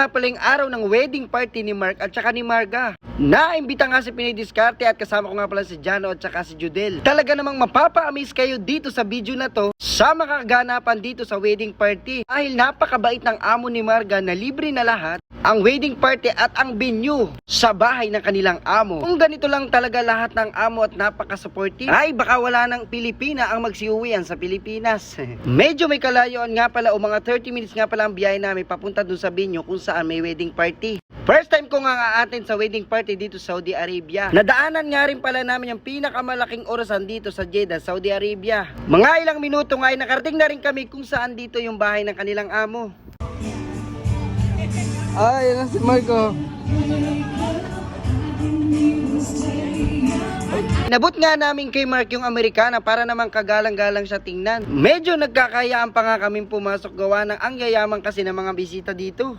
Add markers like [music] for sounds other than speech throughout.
nga pala yung araw ng wedding party ni Mark at saka ni Marga. Naimbita nga si Discarte at kasama ko nga pala si Jano at saka si Judel. Talaga namang mapapa-amaze kayo dito sa video na to sa makakaganapan dito sa wedding party. Dahil napakabait ng amo ni Marga na libre na lahat ang wedding party at ang venue sa bahay ng kanilang amo. Kung ganito lang talaga lahat ng amo at napaka-supportive, ay baka wala ng Pilipina ang magsiuwian sa Pilipinas. [laughs] Medyo may kalayuan nga pala o mga 30 minutes nga pala ang biyahe namin papunta dun sa venue kung saan may wedding party. First time ko nga nga-attend sa wedding party dito sa Saudi Arabia. Nadaanan nga rin pala namin yung pinakamalaking orasan dito sa Jeddah, Saudi Arabia. Mga ilang minuto nga ay nakarating na rin kami kung saan dito yung bahay ng kanilang amo. Ay, yan si Marco. Nabot nga namin kay Mark yung Amerikana para naman kagalang-galang siya tingnan. Medyo nagkakayaan pa nga kaming pumasok gawa ng ang yayaman kasi ng mga bisita dito.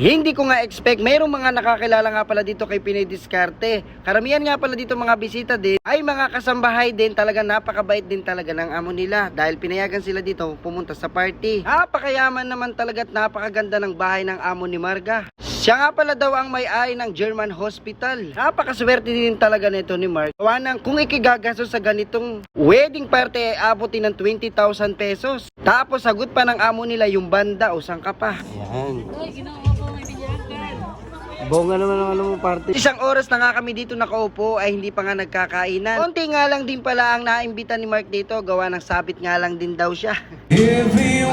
Hindi ko nga expect, mayroong mga nakakilala nga pala dito kay Pinay Discarte. Karamihan nga pala dito mga bisita din, ay mga kasambahay din, talaga napakabait din talaga ng amo nila. Dahil pinayagan sila dito pumunta sa party. Napakayaman naman talaga at napakaganda ng bahay ng amo ni Marga. Siya nga pala daw ang may-ari ng German Hospital. Napakaswerte din talaga nito ni Mark. Gawa ng kung ikigagasto sa ganitong wedding party ay abutin ng 20,000 pesos. Tapos sagot pa ng amo nila yung banda o sangka pa. Ayan. Bonga naman ang ano mo party. Isang oras na nga kami dito nakaupo ay hindi pa nga nagkakainan. Konti nga lang din pala ang naimbita ni Mark dito. Gawa ng sabit nga lang din daw siya. Every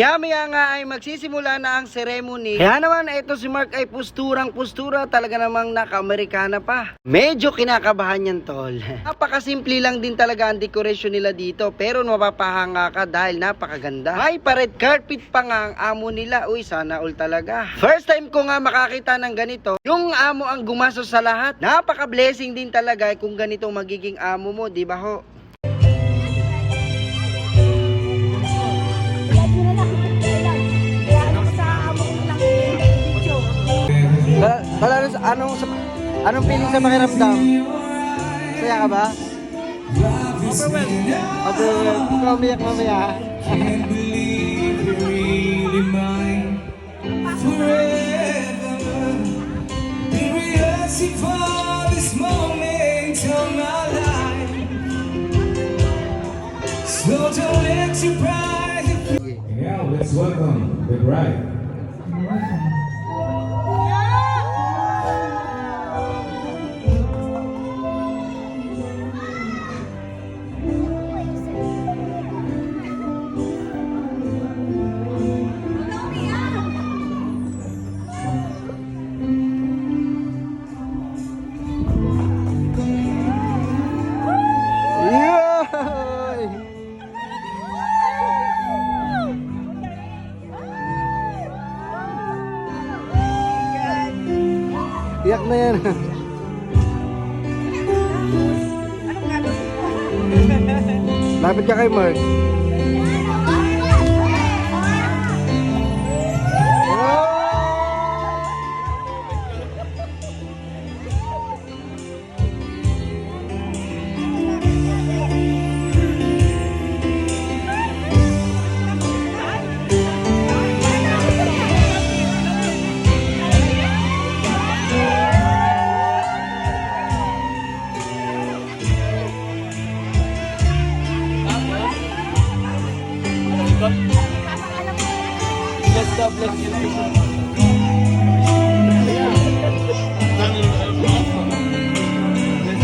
Maya-maya nga ay magsisimula na ang ceremony. Kaya naman ito si Mark ay pusturang pustura talaga namang naka-Amerikana pa. Medyo kinakabahan yan tol. [laughs] Napakasimple lang din talaga ang decoration nila dito pero mapapahanga ka dahil napakaganda. May pa-red carpet pa nga ang amo nila. Uy, sana all talaga. First time ko nga makakita ng ganito. Yung amo ang gumasos sa lahat. Napaka-blessing din talaga kung ganito magiging amo mo, di ba ho? Wala anong anong feeling sa pakiramdam? Saya ka ba? Overwhelmed. Ikaw umiyak mamaya. So don't let your pride. Yeah, let's welcome the bride. Lapit ka kay Mark. double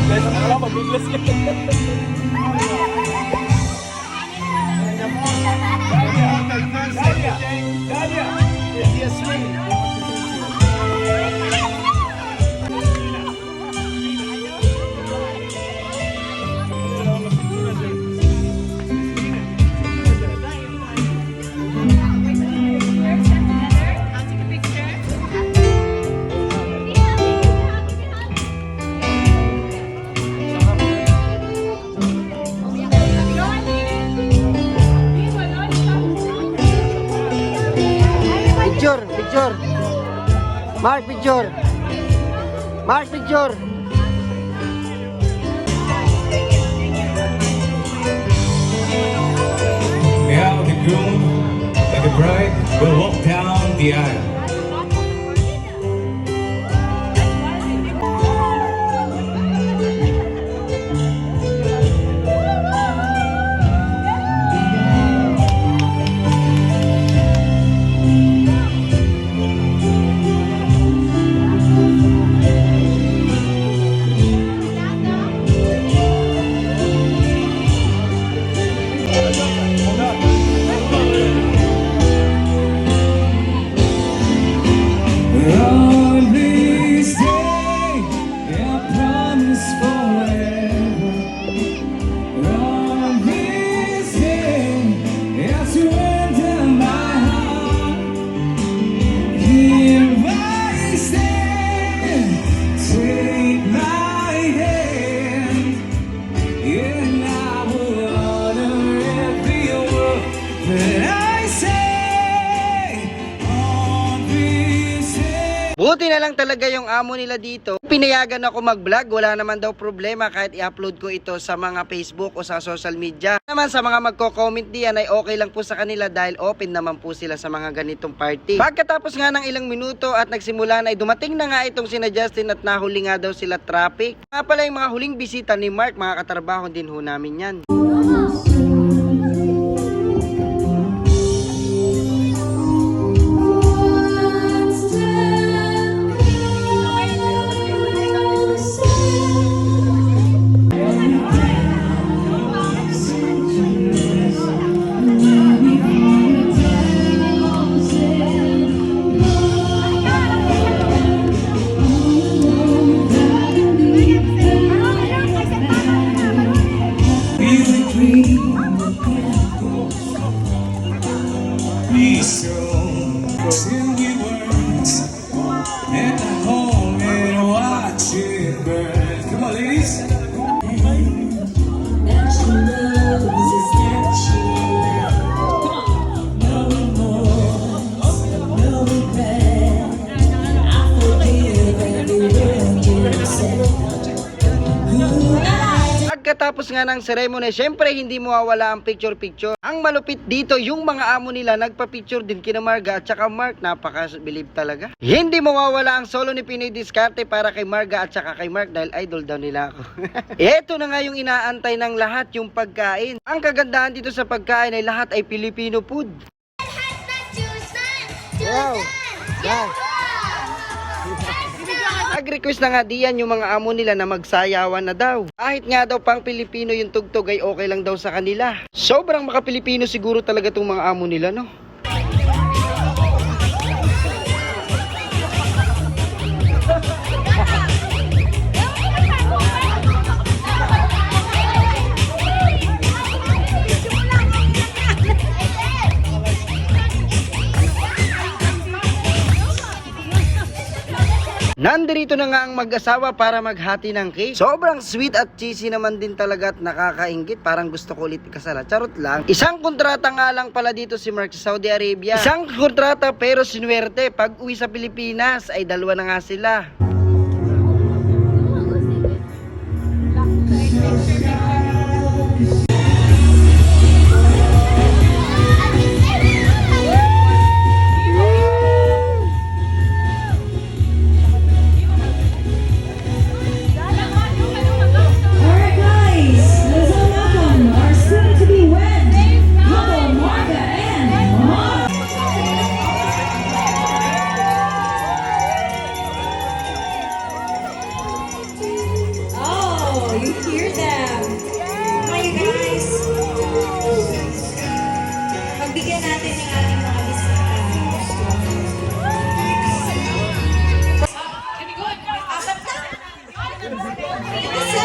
Let's, let's, let's, let's, let's, let's, let's, picture. Mark picture. Mark picture. Now the groom, like a bride, will walk down the aisle. Lang talaga yung amo nila dito. Pinayagan ako mag-vlog, wala naman daw problema kahit i-upload ko ito sa mga Facebook o sa social media. Naman sa mga magko-comment diyan ay okay lang po sa kanila dahil open naman po sila sa mga ganitong party. Pagkatapos nga ng ilang minuto at nagsimula na ay dumating na nga itong sina Justin at nahuli nga daw sila traffic. Nga pala yung mga huling bisita ni Mark, mga katrabaho din ho namin yan. Be Pagkatapos nga ng ceremony, syempre hindi mawawala ang picture-picture. Ang malupit dito, yung mga amo nila nagpa-picture din kina Marga at saka Mark, napaka-believe talaga. Hindi mawawala ang solo ni Pinoy Discarte para kay Marga at saka kay Mark dahil idol daw nila ako. [laughs] Ito na nga yung inaantay ng lahat, yung pagkain. Ang kagandahan dito sa pagkain ay lahat ay Filipino food. Wow! Wow! Nag-request na nga diyan yung mga amo nila na magsayawan na daw. Kahit nga daw pang Pilipino yung tugtog ay okay lang daw sa kanila. Sobrang maka-Pilipino siguro talaga tong mga amo nila, no? [laughs] Nandirito na nga ang mag-asawa para maghati ng cake. Sobrang sweet at cheesy naman din talaga at nakakaingit. Parang gusto ko ulit ikasala. Charot lang. Isang kontrata nga lang pala dito si Mark sa Saudi Arabia. Isang kontrata pero sinuwerte. Pag uwi sa Pilipinas ay dalawa na nga sila. Yeah.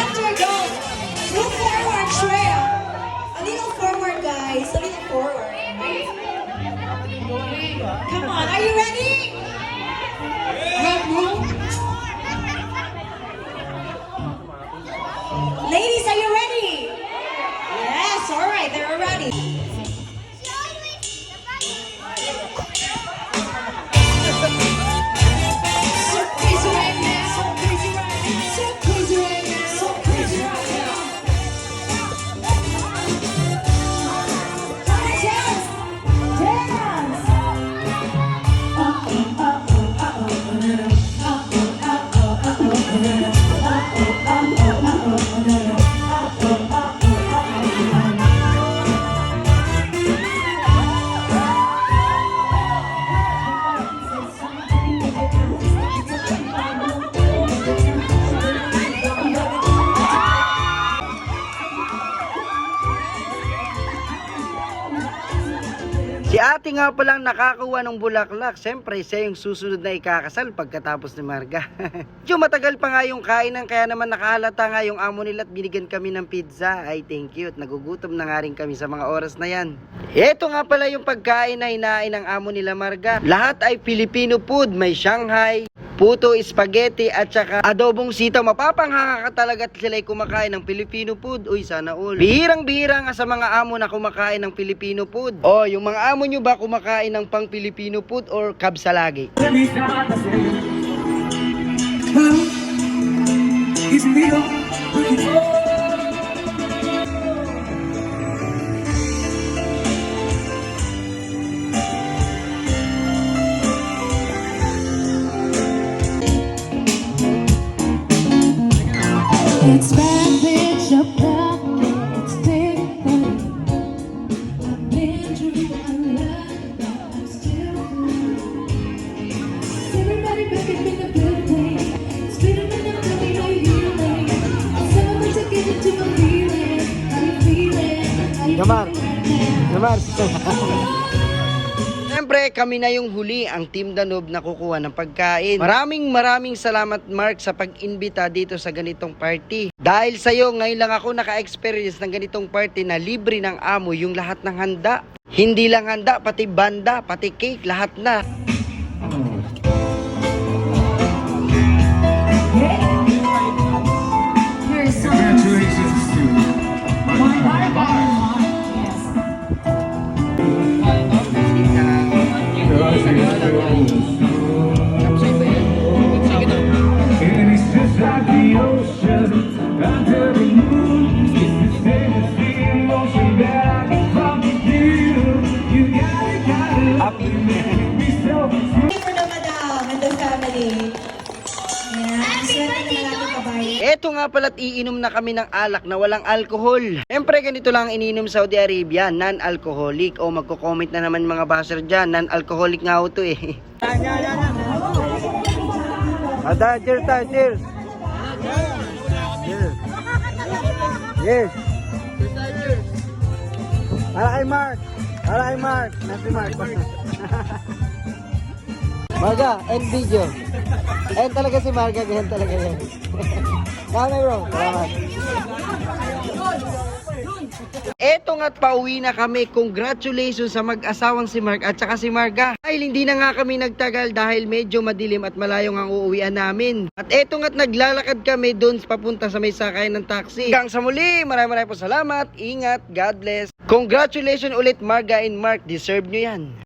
Buti nga palang nakakuha ng bulaklak. Siyempre, siya yung susunod na ikakasal pagkatapos ni Marga. [laughs] Medyo matagal pa nga yung kainan kaya naman nakahalata nga yung amo nila at binigyan kami ng pizza. Ay, thank you. At nagugutom na nga rin kami sa mga oras na yan. Ito nga pala yung pagkain na hinain ng amo nila Marga. Lahat ay Filipino food. May Shanghai, puto, spaghetti at saka adobong sitaw. Mapapanghanga ka talaga at sila ay kumakain ng Filipino food. Uy, sana all. Bihirang-bihira nga sa mga amo na kumakain ng Filipino food. O, yung mga amo nyo ba kumakain ng pang Filipino food or kabsalagi? Isn't it Gamar. now? Siyempre, kami na yung huli, ang Team Danube na kukuha ng pagkain. Maraming maraming salamat Mark sa pag-imbita dito sa ganitong party. Dahil sa'yo, ngayon lang ako naka-experience ng ganitong party na libre ng amo yung lahat ng handa. Hindi lang handa, pati banda, pati cake, lahat na. Eto nga pala't iinom na kami ng alak na walang alcohol. Siyempre ganito lang ang ininom sa Saudi Arabia, non-alcoholic. O magko-comment na naman mga baser dyan, non-alcoholic nga ho to eh. [laughs] Ada, cheers tayo, cheers. Cheers. Cheers. Mark. Para kay Mark. Nasi Mark. Marga, [laughs] end video. End talaga si Marga, ganyan talaga yan. Tama bro, salamat. Eto nga't pauwi na kami. Congratulations sa mag-asawang si Mark at saka si Marga. Dahil hindi na nga kami nagtagal dahil medyo madilim at malayo ang uuwian namin. At eto nga't naglalakad kami doon papunta sa may sakay ng taxi. Hanggang sa muli, maraming maraming po salamat. Ingat, God bless. Congratulations ulit Marga and Mark. Deserve nyo yan.